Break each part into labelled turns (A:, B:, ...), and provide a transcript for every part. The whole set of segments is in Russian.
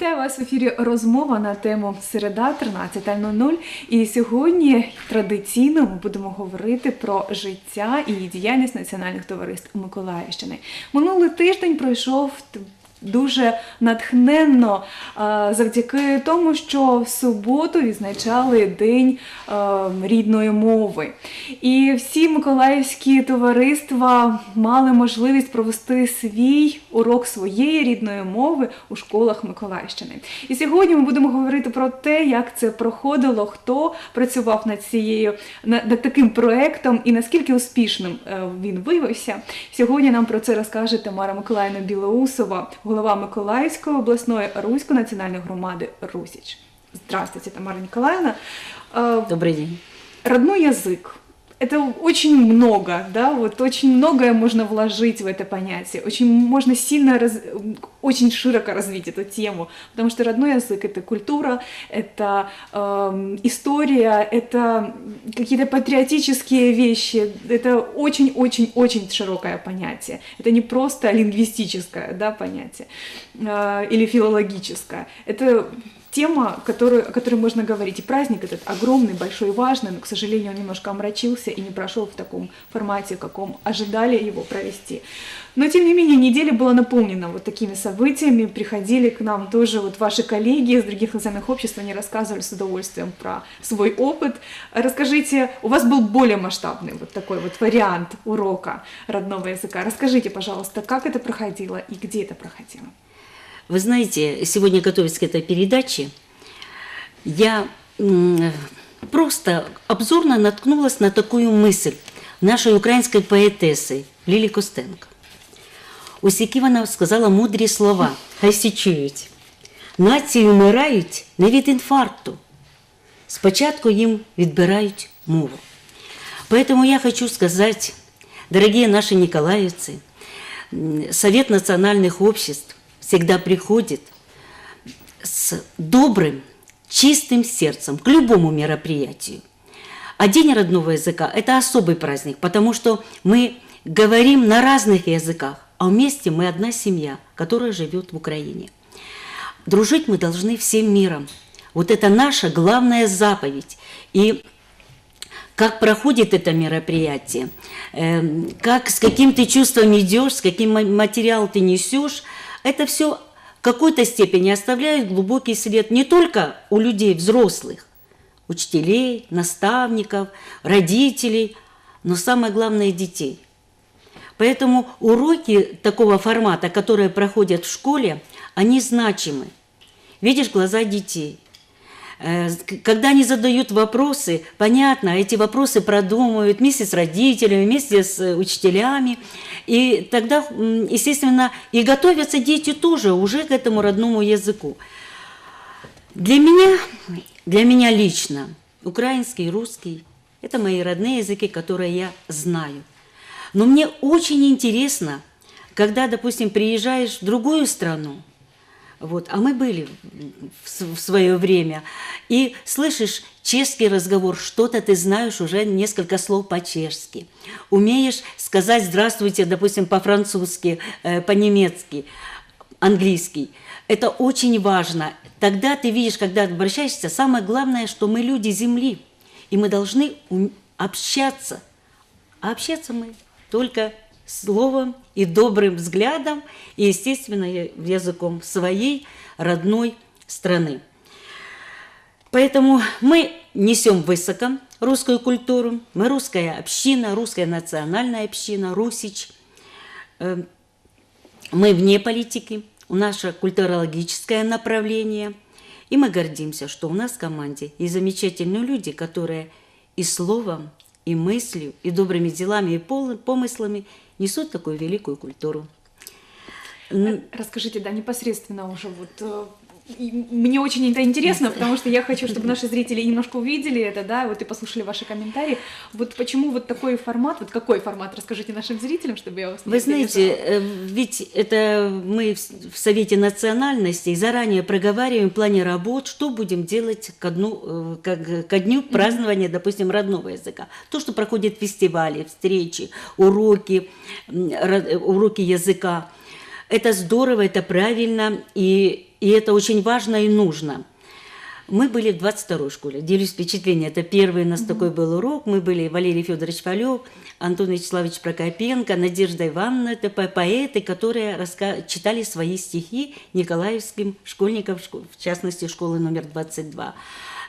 A: Вітаю вас в ефірі. Розмова на тему середа 13.00. І сьогодні традиційно ми будемо говорити про життя і діяльність національних товариств Миколаївщини. Минулий тиждень пройшов дуже натхненно завдяки тому, що в суботу відзначали День е, рідної мови. І всі миколаївські товариства мали можливість провести свій урок своєї рідної мови у школах Миколаївщини. І сьогодні ми будемо говорити про те, як це проходило, хто працював над цією над таким проектом і наскільки успішним е, він виявився. Сьогодні нам про це розкаже Тамара Миколаївна Білоусова, голова Миколаївської обласної Руської національної громади Русіч. Здравствуйте, Тамара Николаевна. Э,
B: Добрый день.
A: Родной язык. Это очень много, да, вот очень многое можно вложить в это понятие, очень можно сильно, раз, очень широко развить эту тему, потому что родной язык это культура, это эм, история, это какие-то патриотические вещи, это очень-очень-очень широкое понятие. Это не просто лингвистическое, да, понятие э, или филологическое. Это тема, которую, о которой можно говорить. И праздник этот огромный, большой, важный, но, к сожалению, он немножко омрачился и не прошел в таком формате, каком ожидали его провести. Но, тем не менее, неделя была наполнена вот такими событиями. Приходили к нам тоже вот ваши коллеги из других национальных обществ, они рассказывали с удовольствием про свой опыт. Расскажите, у вас был более масштабный вот такой вот вариант урока родного языка. Расскажите, пожалуйста, как это проходило и где это проходило?
B: Вы знаете, сегодня, готовясь к этой передаче, я м, просто обзорно наткнулась на такую мысль нашей украинской поэтессы Лили Костенко. Ось які вона сказала мудрі слова, хай всі чують. Нації вмирають не від інфаркту. Спочатку їм відбирають мову. Поэтому я хочу сказать, дорогие наши николаевцы, м, Совет национальных обществ всегда приходит с добрым, чистым сердцем к любому мероприятию. А День родного языка – это особый праздник, потому что мы говорим на разных языках, а вместе мы одна семья, которая живет в Украине. Дружить мы должны всем миром. Вот это наша главная заповедь. И как проходит это мероприятие, эм, как, с каким ты чувством идешь, с каким ма- материал ты несешь, это все в какой-то степени оставляет глубокий след не только у людей взрослых, учителей, наставников, родителей, но самое главное детей. Поэтому уроки такого формата, которые проходят в школе, они значимы. Видишь глаза детей – Когда они задают вопросы, понятно, эти вопросы продумывают вместе с родителями, вместе с э, учителями. И тогда, естественно, и готовятся дети тоже уже к этому родному языку. Для меня, для меня лично, украинский, русский – это мои родные языки, которые я знаю. Но мне очень интересно, когда, допустим, приезжаешь в другую страну, вот, а мы были в, свое время, и слышишь чешский разговор, что-то ты знаешь уже несколько слов по-чешски, умеешь сказать «здравствуйте», допустим, по-французски, э, по-немецки, английский. Это очень важно. Тогда ты видишь, когда обращаешься, самое главное, что мы люди Земли, и мы должны общаться. А общаться мы только словом и добрым взглядом, и, естественно, языком своей родной страны. Поэтому мы несем высоко русскую культуру, мы русская община, русская национальная община, Русич. Э, Мы вне политики, у наше культурологическое направление, и мы гордимся, что у нас в команде есть замечательные люди, которые и словом, и мыслью, и добрыми делами, и помыслами несут такую великую культуру. М,
A: Расскажите, да, непосредственно уже вот э, мне очень это интересно, потому что я хочу, чтобы наши зрители немножко увидели это, да, вот и послушали ваши комментарии. Вот почему вот такой формат, вот какой формат, расскажите нашим зрителям, чтобы я вас не
B: Вы знаете, э, ведь это мы в Совете национальностей заранее проговариваем в плане работ, что будем делать ко дню, э, как- ко дню празднования, допустим, родного языка. То, что проходят фестивали, встречи, уроки, э, уроки языка. Это здорово, это правильно, и, и это очень важно и нужно. Мы были в 22-й школе. Делюсь впечатлением. Это первый у нас mm-hmm. такой был урок. Мы были Валерий Федорович Полев, Антон Вячеславович Прокопенко, Надежда Ивановна. Это поэты, которые раска... читали свои стихи николаевским школьникам, в частности, школы номер 22.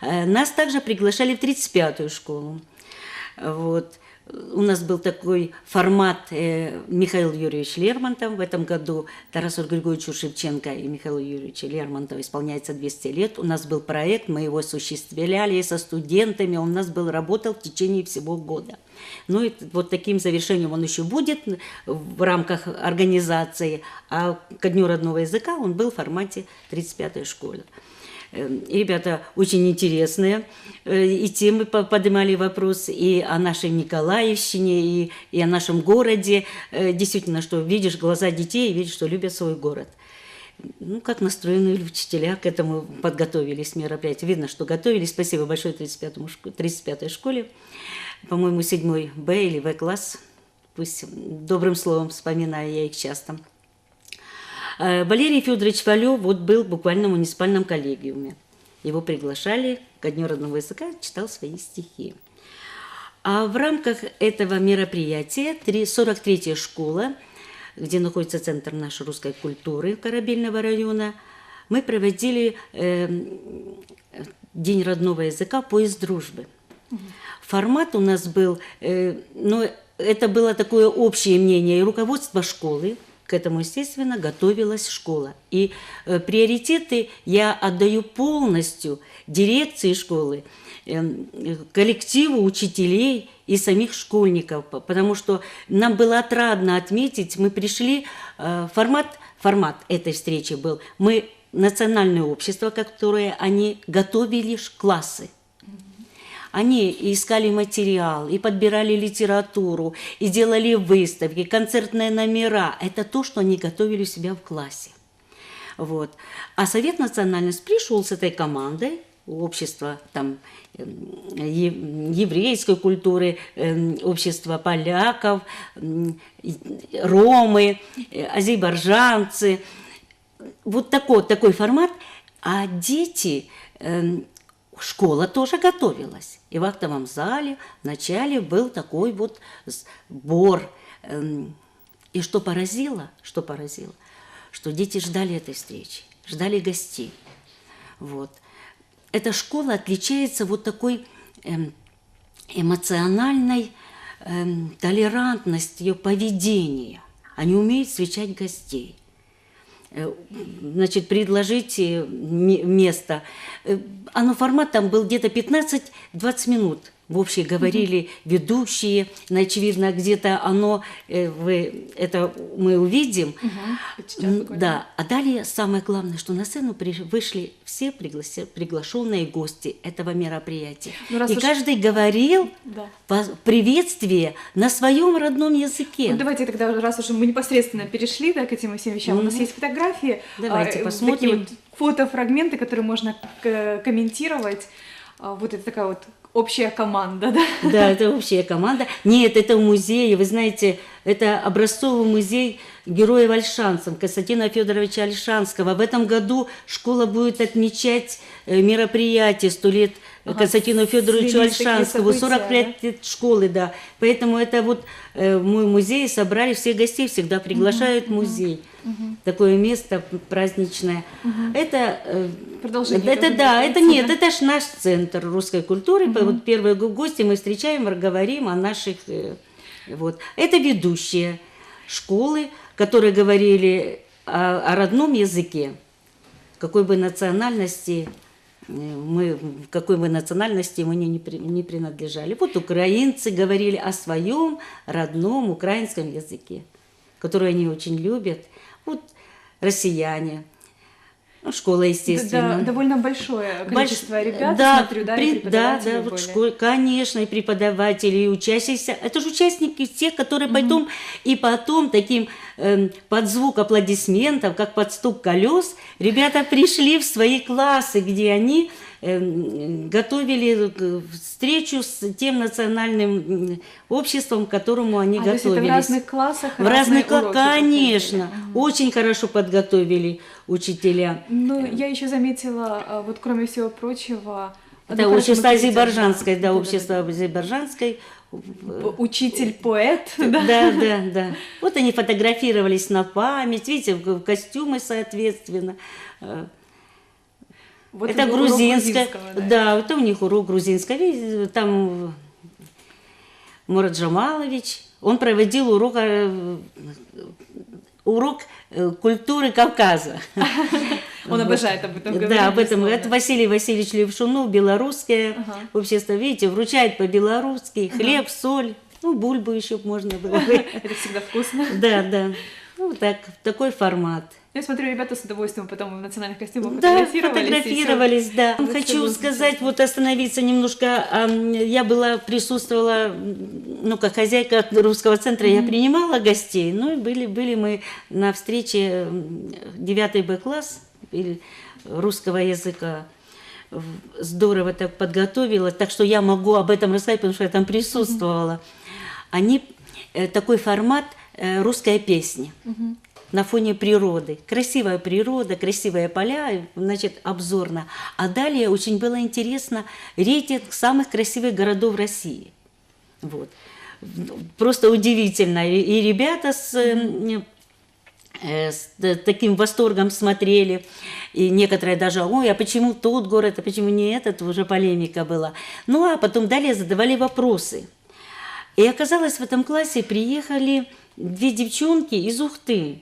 B: Э, нас также приглашали в 35-ю школу. Вот у нас был такой формат э, Михаил Юрьевич Лермонтов. В этом году Тарасу Григорьевичу Шевченко и Михаилу Юрьевичу Лермонтову исполняется 200 лет. У нас был проект, мы его осуществляли со студентами. Он у нас был, работал в течение всего года. Ну и вот таким завершением он еще будет в рамках организации. А ко Дню родного языка он был в формате 35-й школы. Эм, ребята очень интересные, э, и темы поднимали вопрос и о нашей Николаевщине, и, и о нашем городе. Э, действительно, что видишь глаза детей, видишь, что любят свой город. Ну, как настроены учителя к этому подготовились мероприятию. Видно, что готовились. Спасибо большое 35-й 35 школе. По-моему, 7 Б или В класс. Пусть добрым словом вспоминаю я их часто. Э, Валерий Федорович Валев вот был буквально в муниципальном коллегиуме. Его приглашали ко Дню родного языка, читал свои стихи. А в рамках этого мероприятия 43-я школа, где находится центр нашей русской культуры Корабельного района, мы проводили э, День родного языка «Поезд дружбы». Формат у нас был, э, ну, это было такое общее мнение и руководство школы, к этому, естественно, готовилась школа. И э, приоритеты я отдаю полностью дирекции школы, э, коллективу учителей и самих школьников, потому что нам было отрадно отметить, мы пришли, э, формат, формат этой встречи был, мы национальное общество, которое они готовили классы – они искали материал, и подбирали литературу, и делали выставки, концертные номера. Это то, что они готовили у себя в классе. Вот. А Совет национальности пришел с этой командой, общество там еврейской культуры, эм, общество поляков, ромы, азербайджанцы. Вот такой, такой формат. А дети эм, школа тоже готовилась. И в актовом зале вначале был такой вот сбор. Эм, и что поразило, что поразило, что дети ждали этой встречи, ждали гостей. Вот. Эта школа отличается вот такой эм, эмоциональной эм, толерантностью поведения. Они умеют встречать гостей. Э, значит, предложить место. Э, оно формат там был где-то 15-20 минут в общем говорили ведущие, но, очевидно, где-то оно, э, вы, это мы увидим. Угу. Да, а далее самое главное, что на сцену вышли все пригласи, приглашенные гости этого мероприятия. Ну, И уж... каждый говорил да. приветствие на своем родном языке.
A: Ну, давайте тогда, раз уж мы непосредственно перешли да, к этим всем вещам, угу. у нас есть фотографии.
B: Давайте а, посмотрим.
A: вот фотофрагменты, которые можно комментировать. А, вот это такая вот общая команда, да?
B: Да, это общая команда. Нет, это в музее, вы знаете, это образцовый музей героев Альшанцев, Константина Федоровича Альшанского. В этом году школа будет отмечать э, мероприятие «Сто лет ага, Константину Федоровичу Альшанскому», 40 лет да? школы, да. Поэтому это вот э, мой музей собрали всех гостей, всегда приглашают угу, музей. Угу. Такое место праздничное. Угу. Это э, продолжение. Это да, это нет, да? это ж наш центр русской культуры. Угу. Вот первые гости мы встречаем, говорим о наших вот. Это ведущие школы, которые говорили о, о родном языке, какой бы национальности э, мы, какой бы национальности мы не, не принадлежали. Вот украинцы говорили о своем родном украинском языке, который они очень любят. Вот россияне – ну, школа, естественно.
A: Да, довольно большое количество Больш... ребят, да, смотрю, да, при...
B: да, да, вот школе, конечно, и преподаватели, и учащиеся. Это же участники те, которые mm-hmm. потом и потом таким э, под звук аплодисментов, как под стук колес, ребята пришли в свои классы, где они готовили к- встречу с тем национальным обществом, к которому они
A: А, то есть это в
B: готовились.
A: разных классах
B: В разных классах, конечно.
A: Мгм.
B: Очень хорошо подготовили учителя.
A: Ну, я еще заметила, а, вот кроме всего прочего...
B: Это
A: одну
B: общество Азербайджанской, да,
A: да,
B: общество Азербайджанской.
A: да. Учитель-поэт, да?
B: Да, да, да. Вот они фотографировались на память, видите, в в костюмы соответственно. Э,
A: Вот
B: это грузинское, да. это у них урок грузинского. Видите, Там Мурат Джамалович, он проводил урок, э, урок э, культуры Кавказа.
A: Он обожает об этом говорить.
B: Да, об этом. Это Василий Васильевич Левшунов, белорусское
A: Ага.
B: общество. Видите, вручает по-белорусски хлеб, соль, ну, бульбу еще можно было бы.
A: Это всегда вкусно.
B: Да, да. Ну, вот так, такой формат.
A: Я смотрю, ребята с удовольствием потом в национальных костюмах
B: Да,
A: фотографировались.
B: фотографировались, да.
A: Это
B: Хочу
A: было
B: сказать, вот остановиться немножко. Я была, присутствовала, ну, как хозяйка русского центра, я принимала гостей. Ну, и были, были мы на встрече 9 Б-класс русского языка. Здорово так подготовила, так что я могу об этом рассказать, потому что я там присутствовала. Они, э, такой формат э, русская песни на фоне природы. Красивая природа, красивые поля, значит, обзорно. А далее очень было интересно рейтинг самых красивых городов России. Вот. Просто удивительно. И, и ребята с, э, э, с таким восторгом смотрели. И некоторые даже, ой, а почему тот город, а почему не этот, уже полемика была. Ну, а потом далее задавали вопросы. И оказалось, в этом классе приехали две девчонки из Ухты.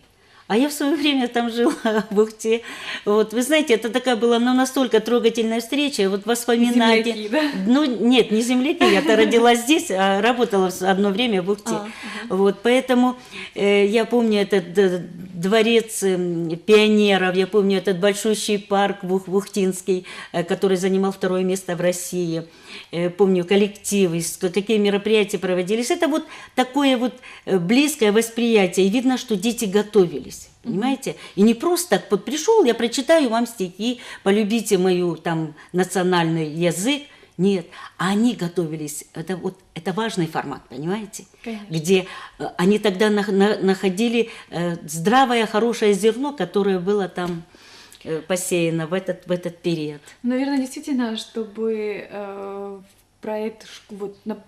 B: А я в свое время там жила в Ухте. Вот, вы знаете, это такая была ну, настолько трогательная встреча, вот воспоминания.
A: Земляки, да?
B: Ну, нет, не земляки, я-то родилась здесь, а работала в одно время в Ухте.
A: А,
B: Вот, поэтому э, я помню этот д- дворец эм, пионеров, я помню этот большущий парк Бух- Бухтинский, э, который занимал второе место в России. Э, помню коллективы, какие мероприятия проводились. Это вот такое вот э, близкое восприятие. И видно, что дети готовились. Понимаете? И не просто так, вот пришел, я прочитаю вам стихи, полюбите мою там национальный язык. Нет, они готовились. Это вот это важный формат, понимаете?
A: Конечно.
B: Где э, они тогда на- на- находили э, здравое, хорошее зерно, которое было там э, посеяно в этот, в этот период.
A: Наверное, действительно, чтобы э, проект вот, на-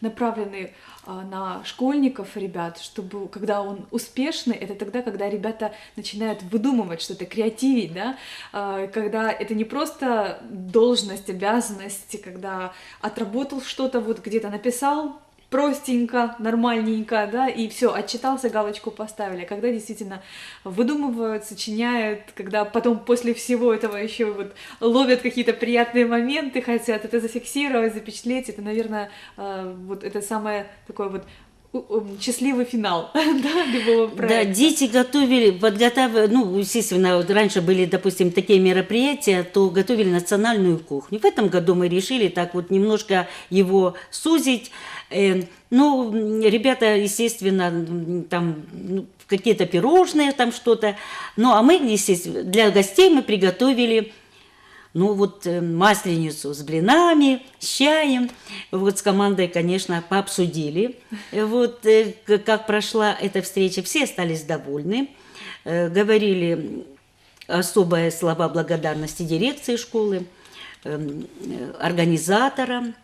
A: направленный а, на школьников, ребят, чтобы когда он успешный, это тогда, когда ребята начинают выдумывать что-то, креативить, да, А, когда это не просто должность, обязанность, когда отработал что-то, вот где-то написал, простенько, нормальненько, да, и все, отчитался, галочку поставили. А Когда действительно выдумывают, сочиняют, когда потом после всего этого еще вот ловят какие-то приятные моменты, хотят это зафиксировать, запечатлеть, это, наверное, э, вот это самое такое вот счастливый финал, да, любого
B: Да,
A: проекта.
B: дети готовили, подготавливали, ну, естественно, вот раньше были, допустим, такие мероприятия, то готовили национальную кухню. В этом году мы решили так вот немножко его сузить. Э, Ну, ребята, естественно, там ну, какие-то пирожные, там что-то. Ну, а мы, естественно, для гостей мы приготовили ну вот э, масленицу с блинами, с чаем. Вот с командой, конечно, пообсудили. Вот э, как прошла эта встреча, все остались довольны. Говорили особые слова благодарности дирекции школы, эм, организаторам.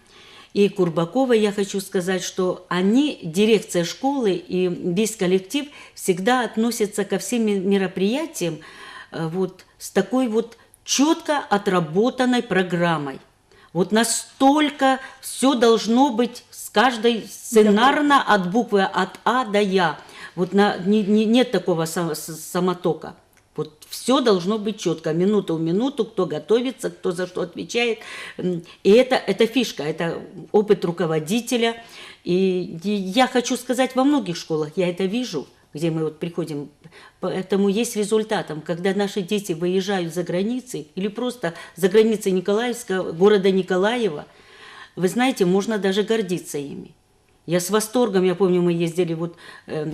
B: И Курбакова я хочу сказать, что они, дирекция школы и весь коллектив всегда относятся ко всем мероприятиям э, вот с такой вот четко отработанной программой. Вот настолько все должно быть с каждой сценарно от буквы от А до Я. Вот на, не- не- нет такого самотока. Вот все должно быть четко, минута в минуту, кто готовится, кто за что отвечает. И это, это фишка, это опыт руководителя. И и я хочу сказать, во многих школах я это вижу, где мы вот приходим. Поэтому есть результатом, когда наши дети выезжают за границей или просто за границей Николаевска, города Николаева, вы знаете, можно даже гордиться ими. Я с восторгом, я помню, мы ездили вот э,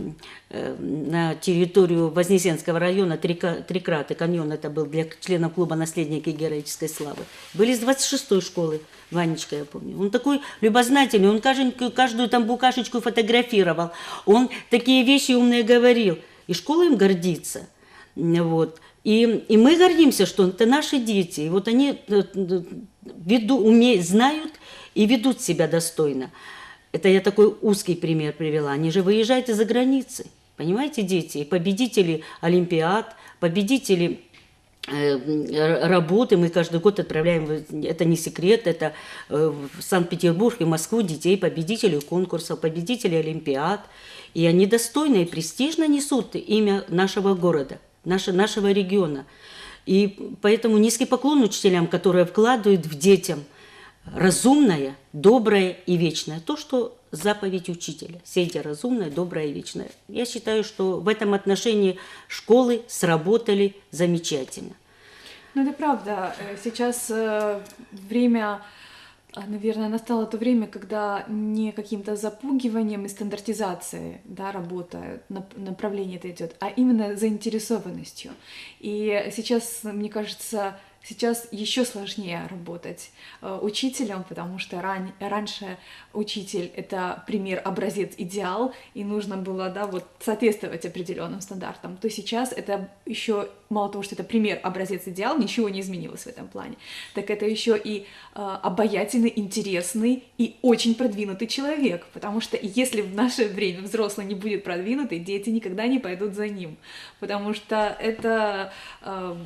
B: э, на территорию Вознесенского района, Трикраты, каньон это был для членов клуба «Наследники героической славы». Были с 26-й школы, Ванечка, я помню. Он такой любознательный, он каждую, каждую там букашечку фотографировал, он такие вещи умные говорил. И школа им гордится. Вот. И, и мы гордимся, что это наши дети. И вот они э, веду, умеют, знают и ведут себя достойно. Это я такой узкий пример привела. Они же выезжают из-за границы. Понимаете, дети? Победители Олимпиад, победители э, работы. Мы каждый год отправляем, это не секрет, это э, в Санкт-Петербург и Москву детей, победителей конкурсов, победителей Олимпиад. И они достойно и престижно несут имя нашего города, нашего, нашего региона. И поэтому низкий поклон учителям, которые вкладывают в детям – разумное, доброе и вечное. То, что заповедь учителя. Сейте разумное, доброе и вечное. Я считаю, что в этом отношении школы сработали замечательно.
A: Ну, это правда. Э, сейчас э, время а, наверное, настало то время, когда не каким-то запугиванием и стандартизацией да, работа, направление это идет, а именно заинтересованностью. И сейчас, мне кажется, Сейчас еще сложнее работать э, учителем, потому что ран... раньше учитель это пример, образец, идеал, и нужно было, да, вот соответствовать определенным стандартам. То сейчас это еще мало того, что это пример, образец, идеал, ничего не изменилось в этом плане. Так это еще и э, обаятельный, интересный и очень продвинутый человек, потому что если в наше время взрослый не будет продвинутый, дети никогда не пойдут за ним, потому что это э,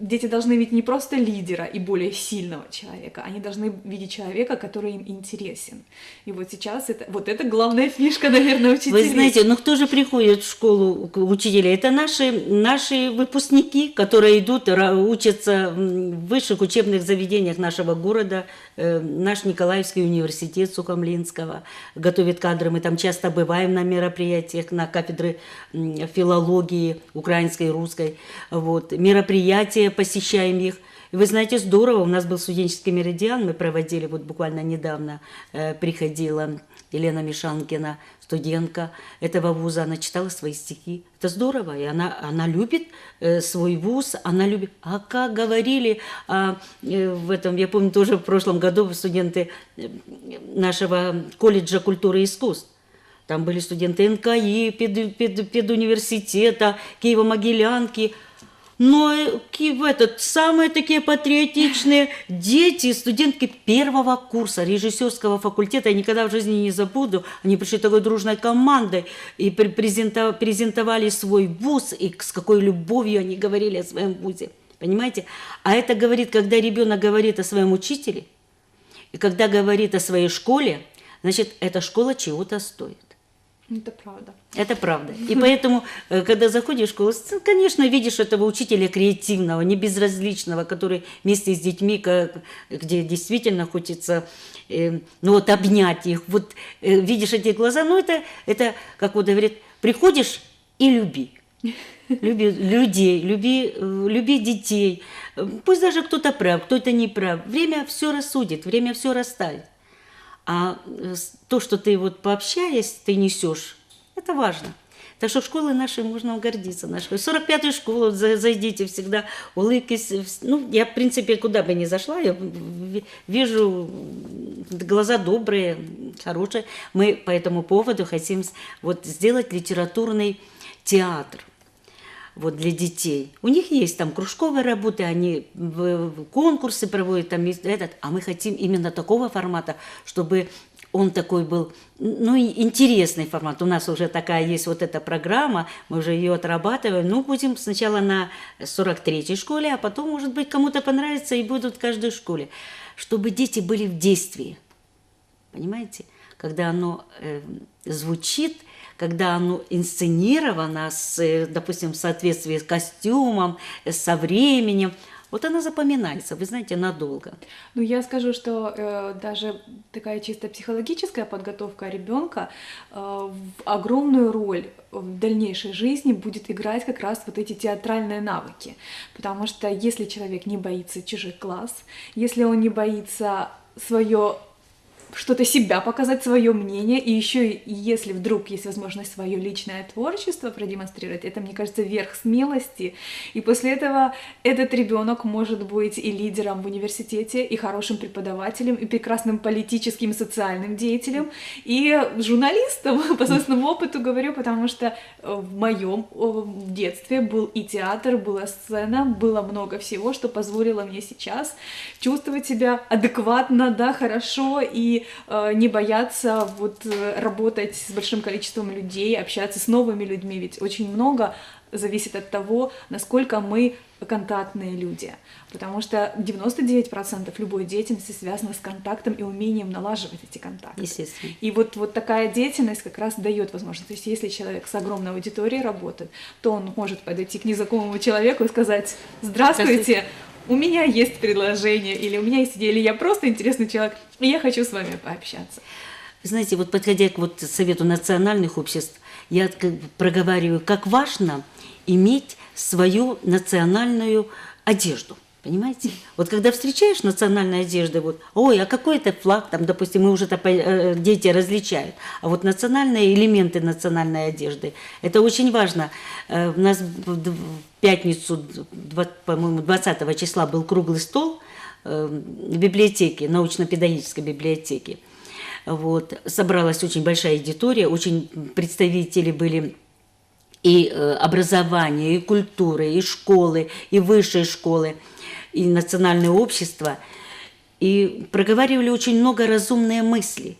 A: дети должны видеть не просто просто лидера и более сильного человека, они должны видеть человека, который им интересен. И вот сейчас это, вот это главная фишка, наверное, учителей.
B: Вы знаете, ну кто же приходит в школу учителей? Это наши, наши выпускники, которые идут, учатся в высших учебных заведениях нашего города, э, наш Николаевский университет Сухомлинского готовит кадры. Мы там часто бываем на мероприятиях, на кафедры филологии украинской и русской. Вот. Мероприятия посещаем их – и вы знаете, здорово, у нас был студенческий меридиан, мы проводили, вот буквально недавно э, приходила Елена Мишанкина, студентка этого вуза, она читала свои стихи. Это здорово, и она, она любит э, свой вуз, она любит... А как говорили э, в этом, я помню, тоже в прошлом году студенты э, нашего колледжа культуры и искусств, там были студенты НКИ, пед, пед, педуниверситета, Киево-Могилянки – но в этот, самые такие патриотичные дети, студентки первого курса режиссерского факультета, я никогда в жизни не забуду, они пришли такой дружной командой и презентовали свой вуз, и с какой любовью они говорили о своем вузе. Понимаете? А это говорит, когда ребенок говорит о своем учителе, и когда говорит о своей школе, значит, эта школа чего-то стоит.
A: Это правда.
B: Это правда. И поэтому, э, когда заходишь в школу, конечно, видишь этого учителя креативного, не безразличного, который вместе с детьми, как, где действительно хочется э, ну вот, обнять их. Вот э, видишь эти глаза, ну это, это, как вот говорит, приходишь и люби. Люби людей, люби, э, люби детей. Пусть даже кто-то прав, кто-то не прав. Время все рассудит, время все расставит. А э, то, что ты вот пообщаясь, ты несешь, это важно. Так что школы наши можно гордиться. Нашей 45-ю школу зайдите всегда, улыбки. Ну, я, в принципе, куда бы ни зашла, я вижу глаза добрые, хорошие. Мы по этому поводу хотим вот сделать литературный театр вот для детей. У них есть там кружковые работы, они конкурсы проводят, там этот, а мы хотим именно такого формата, чтобы он такой был, ну, интересный формат. У нас уже такая есть вот эта программа, мы уже ее отрабатываем. Ну, будем сначала на 43-й школе, а потом, может быть, кому-то понравится и будут в каждой школе. Чтобы дети были в действии. Понимаете? Когда оно э, звучит – когда оно инсценировано, с, э, допустим, в соответствии с костюмом, со временем, вот она запоминается, вы знаете, надолго.
A: Ну, я скажу, что э, даже такая чисто психологическая подготовка ребенка э, огромную роль в дальнейшей жизни будет играть как раз вот эти театральные навыки. Потому что если человек не боится чужих глаз, если он не боится свое что-то себя показать, свое мнение, и еще если вдруг есть возможность свое личное творчество продемонстрировать, это, мне кажется, верх смелости. И после этого этот ребенок может быть и лидером в университете, и хорошим преподавателем, и прекрасным политическим и социальным деятелем, и журналистом, по собственному опыту говорю, потому что в моем детстве был и театр, была сцена, было много всего, что позволило мне сейчас чувствовать себя адекватно, да, хорошо и э, не бояться вот э, работать с большим количеством людей, общаться с новыми людьми, ведь очень много зависит от того, насколько мы контактные люди, потому что 99% любой деятельности связана с контактом и умением налаживать эти контакты.
B: Естественно.
A: И вот, вот такая деятельность как раз дает возможность. То есть если человек с огромной аудиторией работает, то он может подойти к незнакомому человеку и сказать «Здравствуйте, у меня есть предложение, или у меня есть идея, или я просто интересный человек, и я хочу с вами пообщаться».
B: Знаете, вот подходя к вот Совету национальных обществ, я проговариваю, как важно иметь свою национальную одежду. Понимаете? Вот когда встречаешь национальные одежды, вот, ой, а какой это флаг, там, допустим, мы уже э, дети различают, а вот национальные элементы национальной одежды, это очень важно. Э, у нас в пятницу, по-моему, 20 числа был круглый стол э, в библиотеке, научно-педагогической библиотеке. Вот. Собралась очень большая аудитория, очень представители были и образования, и культуры, и школы, и высшей школы – и национальное общество, и проговаривали очень много разумные мысли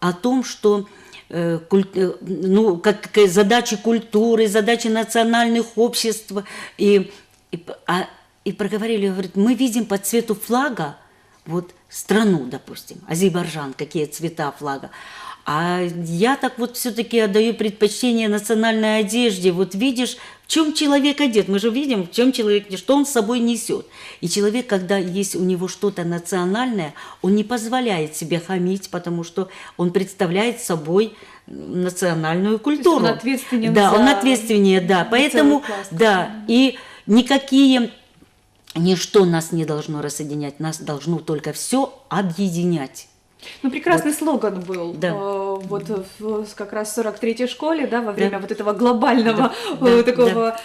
B: о том, что э, э, ну, как, задачи культуры, задачи национальных обществ, и, и, а, и проговорили, говорит, мы видим по цвету флага вот страну, допустим, Азербайджан, какие цвета флага, а я так вот все-таки отдаю предпочтение национальной одежде. Вот видишь, в чем человек одет. Мы же видим, в чем человек, что он с собой несет. И человек, когда есть у него что-то национальное, он не позволяет себе хамить, потому что он представляет собой национальную культуру.
A: он ответственен
B: Да,
A: за...
B: он ответственнее, да. Поэтому, да, и никакие ничто нас не должно рассоединять, нас должно только все объединять.
A: Ну, прекрасный вот. слоган был.
B: Да.
A: Э, вот в, как раз в 43-й школе, да, во время да. вот этого глобального да. Э, такого да.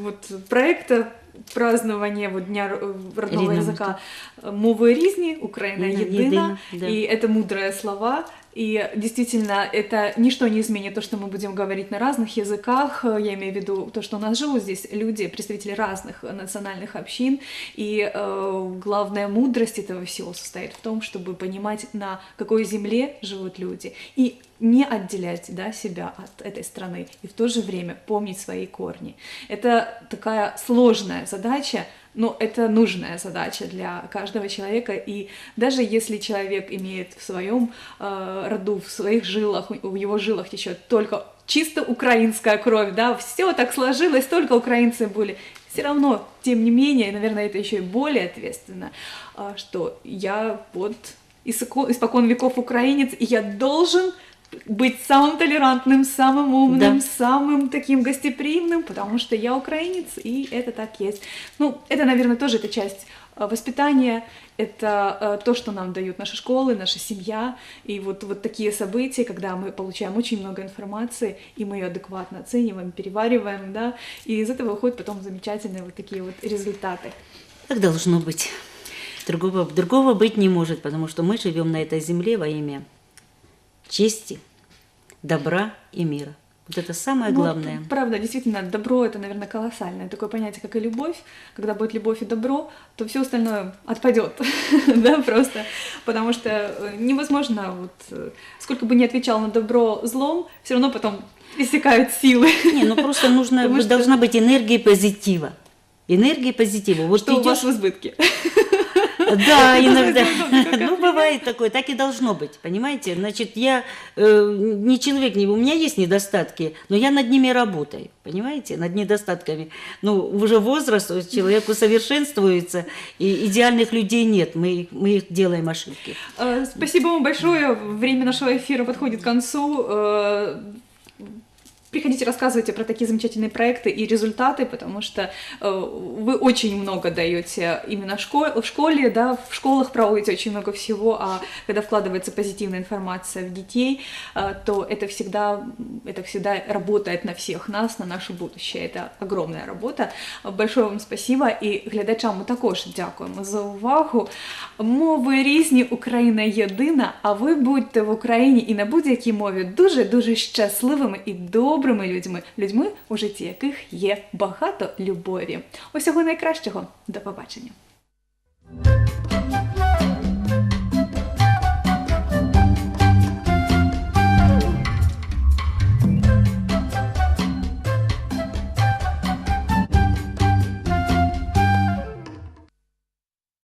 A: вот проекта празднования вот Дня родного Рідна, языка мовы різні, Украина едина, едина да. и это мудрые слова, и действительно, это ничто не изменит то, что мы будем говорить на разных языках. Я имею в виду то, что у нас живут здесь люди, представители разных национальных общин. И э, главная мудрость этого всего состоит в том, чтобы понимать, на какой земле живут люди. И не отделять да, себя от этой страны. И в то же время помнить свои корни. Это такая сложная задача, но это нужная задача для каждого человека, и даже если человек имеет в своем э, роду, в своих жилах, в его жилах течет только чисто украинская кровь, да, все так сложилось, только украинцы были, все равно, тем не менее, наверное, это еще и более ответственно, э, что я вот испокон веков украинец, и я должен быть самым толерантным, самым умным, да. самым таким гостеприимным, потому что я украинец, и это так есть. Ну, это, наверное, тоже это часть э, воспитания, это э, то, что нам дают наши школы, наша семья, и вот, вот такие события, когда мы получаем очень много информации, и мы ее адекватно оцениваем, перевариваем, да, и из этого выходят потом замечательные вот такие вот результаты.
B: Так должно быть. Другого, другого быть не может, потому что мы живем на этой земле во имя чести, добра и мира. Вот это самое ну, главное.
A: Ну, правда, действительно, добро это, наверное, колоссальное такое понятие, как и любовь. Когда будет любовь и добро, то все остальное отпадет, да, просто. Потому что э, невозможно, вот, э, сколько бы ни отвечал на добро злом, все равно потом иссякают силы.
B: Не, ну просто нужно, должна быть энергия позитива. Энергия позитива.
A: Вот что идешь... у вас в избытке.
B: Да, иногда. Ну, бывает такое, так и должно быть, понимаете? Значит, я э, не человек, не, у меня есть недостатки, но я над ними работаю, понимаете, над недостатками. Ну, уже возраст, человек усовершенствуется, и идеальных людей нет, мы, мы их делаем ошибки.
A: Э, спасибо вам большое, время нашего эфира подходит к концу. Э, Приходите, рассказывайте про такие замечательные проекты и результаты, потому что э, вы очень много даете именно в школе, в школе, да, в школах проводите очень много всего, а когда вкладывается позитивная информация в детей, э, то это всегда, это всегда работает на всех нас, на наше будущее. Это огромная робота. Большое вам спасибо і глядачам ми також дякуємо за увагу. Мови різні, Україна єдина, а ви будьте в Україні і на будь-якій мові дуже-дуже щасливими і добрими людьми, людьми, у житті яких є багато любові. Усього найкращого. До побачення.